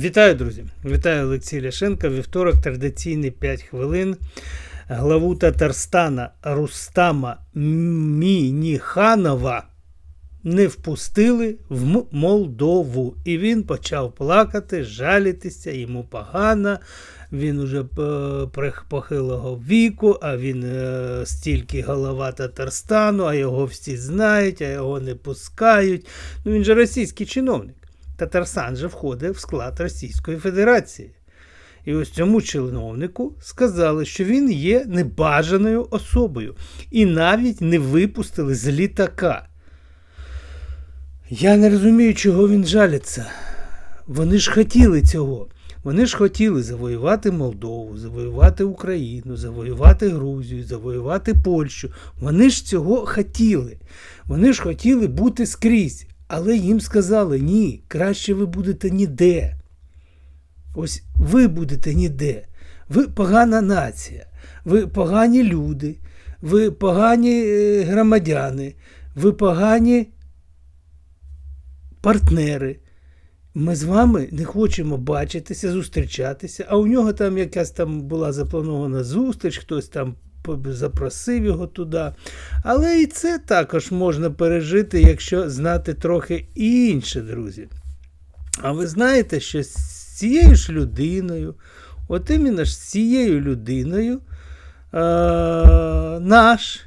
Вітаю, друзі! Вітаю Олексій Ляшенко. Вівторок традиційний 5 хвилин. Главу Татарстана Рустама Мініханова не впустили в Молдову. І він почав плакати, жалітися, йому погано. Він уже е, похилого віку, а він е, стільки голова Татарстану, а його всі знають, а його не пускають. Ну він же російський чиновник. Татарстан же входить в склад Російської Федерації. І ось цьому чиновнику сказали, що він є небажаною особою, і навіть не випустили з літака. Я не розумію, чого він жалиться. Вони ж хотіли цього. Вони ж хотіли завоювати Молдову, завоювати Україну, завоювати Грузію, завоювати Польщу. Вони ж цього хотіли. Вони ж хотіли бути скрізь. Але їм сказали: ні, краще ви будете ніде. Ось ви будете ніде. Ви погана нація, ви погані люди, ви погані е, громадяни, ви погані партнери. Ми з вами не хочемо бачитися, зустрічатися, а у нього там якась там була запланована зустріч, хтось там запросив його туди. Але і це також можна пережити, якщо знати трохи інше, друзі. А ви знаєте, що з цією ж людиною, от іменно ж з цією людиною, е- наш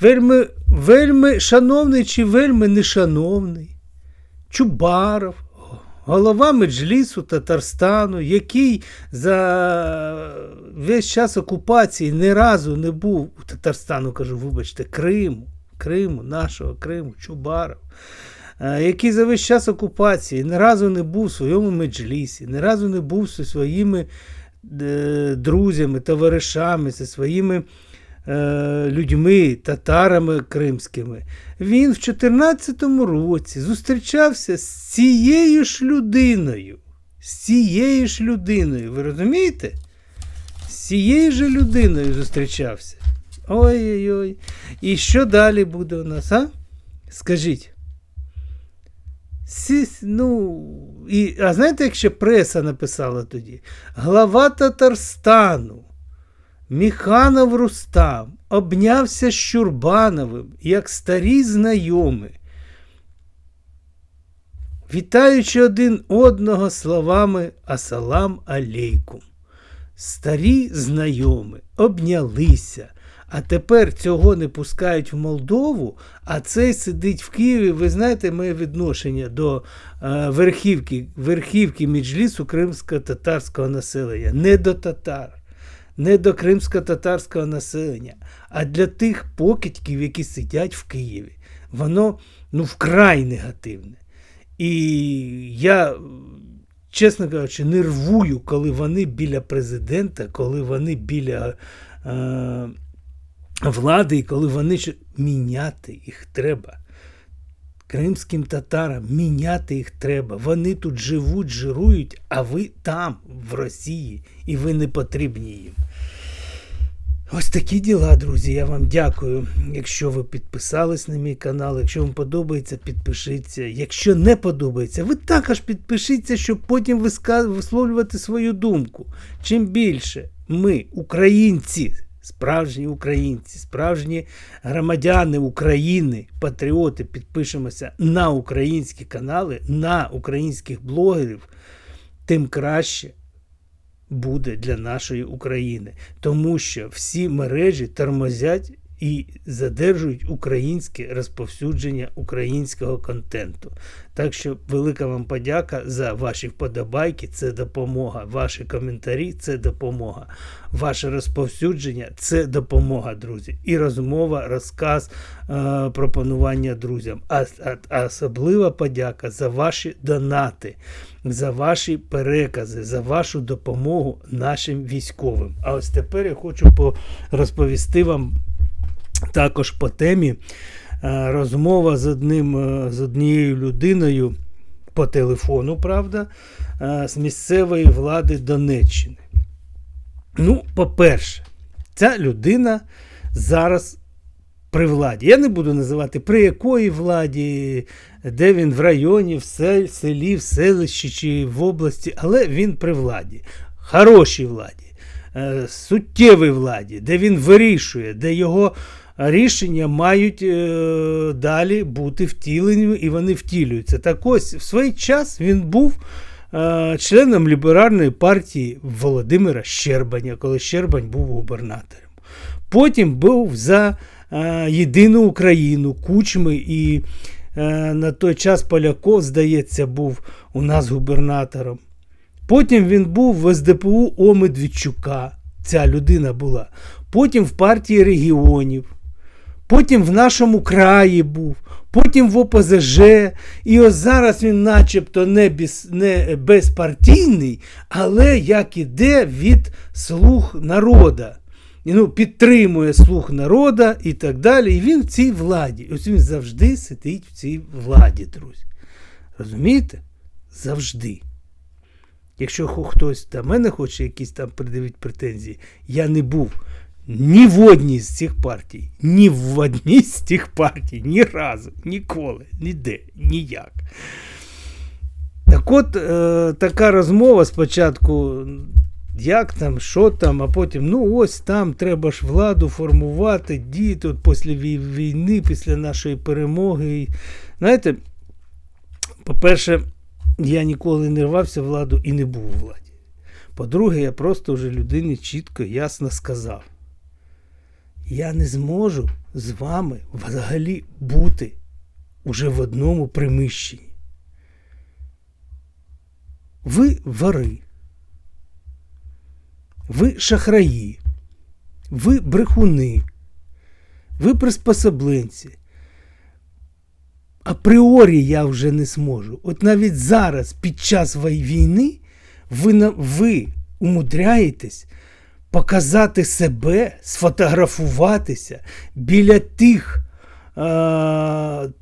вельми, вельми шановний чи вельми нешановний Чубаров, голова Меджлісу Татарстану, який за весь час окупації ні разу не був у Татарстану, кажу, вибачте, Криму, Криму, нашого Криму, Чубаров, е, який за весь час окупації ні разу не був в своєму Меджлісі, ні разу не був зі своїми е, друзями, товаришами, зі своїми людьми, татарами кримськими. Він в 2014 році зустрічався з цією ж людиною. З цією ж людиною. Ви розумієте? З цією ж людиною зустрічався. Ой-ой-ой. І що далі буде у нас, а? Скажіть. Сі, ну, і, а знаєте, як ще преса написала тоді? Глава Татарстану. Міханов Рустам обнявся з Щурбановим, як старі знайомі, вітаючи один одного словами Асалам алейкум. Старі знайомі обнялися, а тепер цього не пускають в Молдову, а цей сидить в Києві. Ви знаєте моє відношення до е, верхівки, верхівки Меджлісу кримсько-татарського населення, не до татар не до кримсько-татарського населення, а для тих покидьків, які сидять в Києві. Воно ну, вкрай негативне. І я, чесно кажучи, нервую, коли вони біля президента, коли вони біля е, влади, і коли вони міняти їх треба. Кримським татарам міняти їх треба. Вони тут живуть, жирують, а ви там, в Росії, і ви не потрібні їм. Ось такі діла, друзі. Я вам дякую. Якщо ви підписались на мій канал, якщо вам подобається, підпишіться. Якщо не подобається, ви також підпишіться, щоб потім висловлювати свою думку. Чим більше ми, українці, справжні українці, справжні громадяни України, патріоти, підпишемося на українські канали, на українських блогерів, тим краще буде для нашої України, тому що всі мережі тормозять і задержують українське розповсюдження українського контенту. Так що велика вам подяка за ваші вподобайки, це допомога. Ваші коментарі це допомога. Ваше розповсюдження це допомога, друзі. І розмова, розказ, е, пропонування друзям. А, а, особлива подяка за ваші донати, за ваші перекази, за вашу допомогу нашим військовим. А ось тепер я хочу по- розповісти вам також по темі е, розмова з одним е, з однією людиною по телефону, правда, е, з місцевої влади Донеччини. Ну, по-перше, ця людина зараз при владі. Я не буду називати при якої владі, де він в районі, в селі, в селищі чи в області, але він при владі, хорошій владі, суттєвій владі, де він вирішує, де його рішення мають е, далі бути втілені, і вони втілюються. Так ось в свій час він був. Е, членом ліберальної партії Володимира Щербаня, коли Щербань був губернатором. Потім був за е, єдину Україну Кучми і е, на той час Поляков, здається, був у нас губернатором. Потім він був в СДПУ О. Ця людина була. Потім в партії регіонів. Потім в нашому краї був потім в ОПЗЖ. І ось зараз він начебто не, без, не безпартійний, але як іде від слуг народа. Ну, Підтримує слуг народа і так далі. І він в цій владі. Ось він завжди сидить в цій владі, друзі. Розумієте? Завжди. Якщо хтось до мене хоче якісь там придивити претензії, я не був ні в одній з цих партій, ні в одній з цих партій, ні разу, ніколи, ніде, ніяк. Так от е, така розмова спочатку, як там, що там, а потім, ну ось там треба ж владу формувати, діти от після війни, після нашої перемоги. Знаєте, по-перше, я ніколи не рвався владу і не був у владі. По-друге, я просто вже людині чітко, ясно сказав я не зможу з вами взагалі бути уже в одному приміщенні. Ви вари, ви шахраї, ви брехуни, ви приспособленці. Апріорі я вже не зможу. От навіть зараз, під час війни, ви ви умудряєтесь показати себе, сфотографуватися біля тих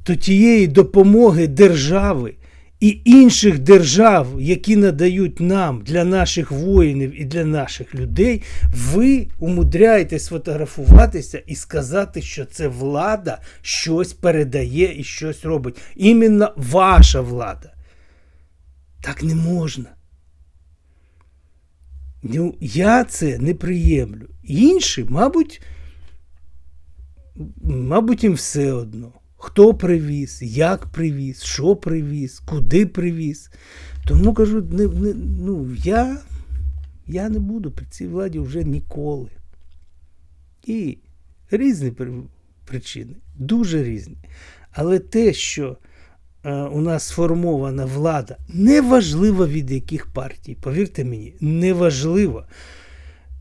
то тієї допомоги держави і інших держав, які надають нам для наших воїнів і для наших людей, ви умудряєтесь сфотографуватися і сказати, що це влада щось передає і щось робить. Іменно ваша влада. Так не можна. Ну, Я це не приємлю. Інші, мабуть, мабуть, їм все одно. Хто привіз, як привіз, що привіз, куди привіз. Тому кажу, не, не, ну, я я не буду при цій владі вже ніколи. І різні причини, дуже різні. Але те, що у нас сформована влада, неважливо від яких партій, повірте мені, неважливо.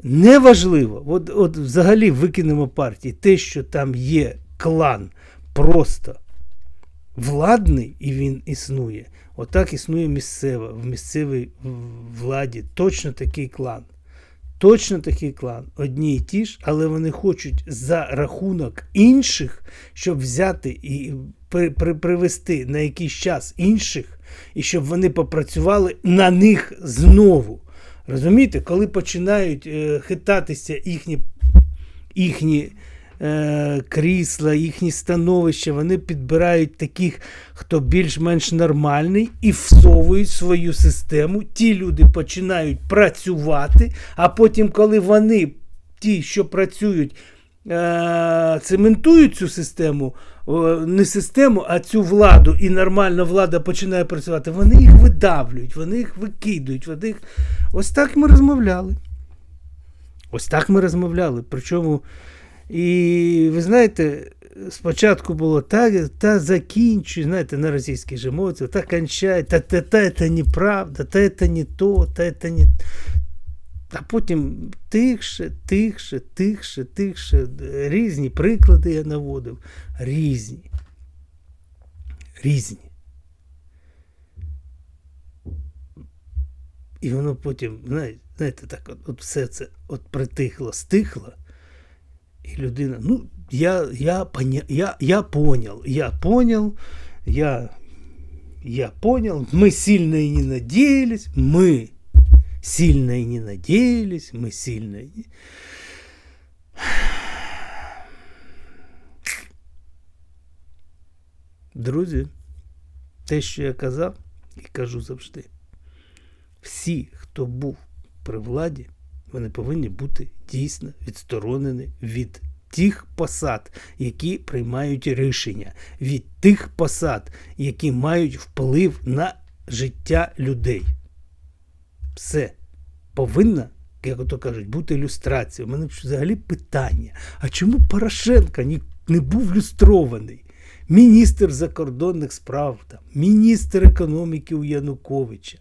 Неважливо, от от взагалі викинемо партії, те, що там є клан просто владний і він існує. Отак існує місцева, в місцевій владі точно такий клан. Точно такий клан, одні й ті ж, але вони хочуть за рахунок інших, щоб взяти і при, при, привести на якийсь час інших, і щоб вони попрацювали на них знову. Розумієте, коли починають е, хитатися їхні їхні е, крісла, їхні становища, вони підбирають таких, хто більш-менш нормальний, і всовують свою систему. Ті люди починають працювати, а потім, коли вони, ті, що працюють, е, цементують цю систему, не систему, а цю владу, і нормальна влада починає працювати, вони їх видавлюють, вони їх викидують. Вони їх... Ось так ми розмовляли. Ось так ми розмовляли. Причому, і ви знаєте, спочатку було так, та закінчуй, знаєте, на російській же мові, та кончай, та, та, та це неправда, та це не то, та це не. А потім тихше, тихше, тихше, тихше. Різні приклади я наводив. Різні. Різні. І воно потім, знаєте, так от, от все це от притихло, стихло. І людина, ну, я я, поня, я, я понял, я понял, я, я понял, мы сильно и не надеялись, мы сильно и не надеялись, мы сильно и. Друзі, те, що я казав і кажу завжди. Всі, хто був при владі, вони повинні бути дійсно відсторонені від тих посад, які приймають рішення, від тих посад, які мають вплив на життя людей. Все повинна, як ото кажуть, бути люстрація. У мене взагалі питання: а чому Порошенко не був люстрований? Міністр закордонних справ, там, міністр економіки у Януковича.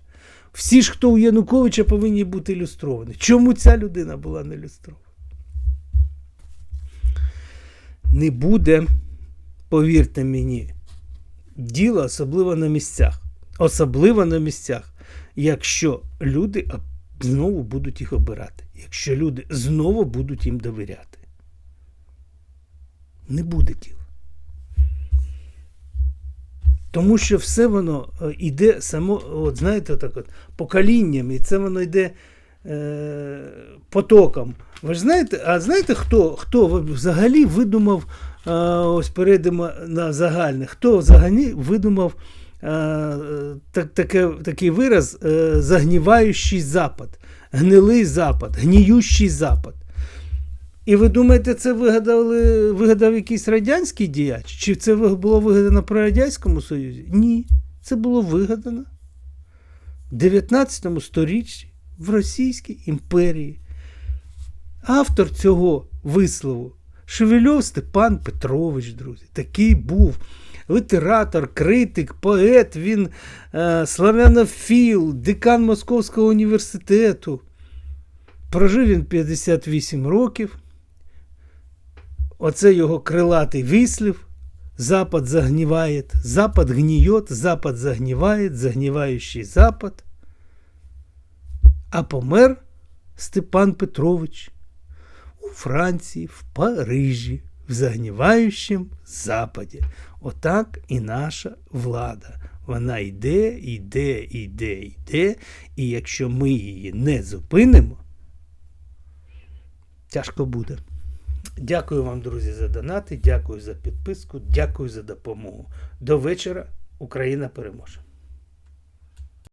Всі ж, хто у Януковича, повинні бути ілюстровані. Чому ця людина була не ілюстрована? Не буде, повірте мені, діла особливо на місцях. Особливо на місцях, якщо люди знову будуть їх обирати, якщо люди знову будуть їм довіряти. Не буде діла. Тому що все воно е, йде само, от знаєте, так от, поколінням, і це воно йде е, потоком. Ви ж знаєте, а знаєте, хто, хто взагалі видумав, е, ось перейдемо на загальне, хто взагалі видумав так, таке, такий вираз е, загніваючий запад, гнилий запад, гніючий запад. І ви думаєте, це вигадали, вигадав якийсь радянський діяч? Чи це було вигадано при Радянському Союзі? Ні. Це було вигадано в 19 сторіччі в Російській імперії. Автор цього вислову Шевельов Степан Петрович, друзі, такий був. Літератор, критик, поет, він е, славянофіл, декан Московського університету. Прожив він 58 років. Оце його крилатий вислів. Запад загниває, Запад гниет, Запад загнивает, загнивающий Запад. А помер Степан Петрович у Франції, в Парижі, в загніваючому Западі. Отак і наша влада. Вона йде, йде, йде, йде, і якщо ми її не зупинимо, тяжко буде. Дякую вам, друзі, за донати, дякую за підписку, дякую за допомогу. До вечора Україна переможе.